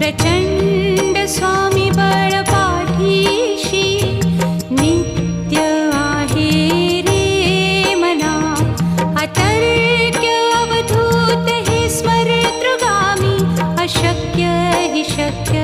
प्रचण्डस्वामी बलपाठीशी नित्यमाहिमना अतर्क्यवधूते स्मरतृवामि अशक्य हि शक्य।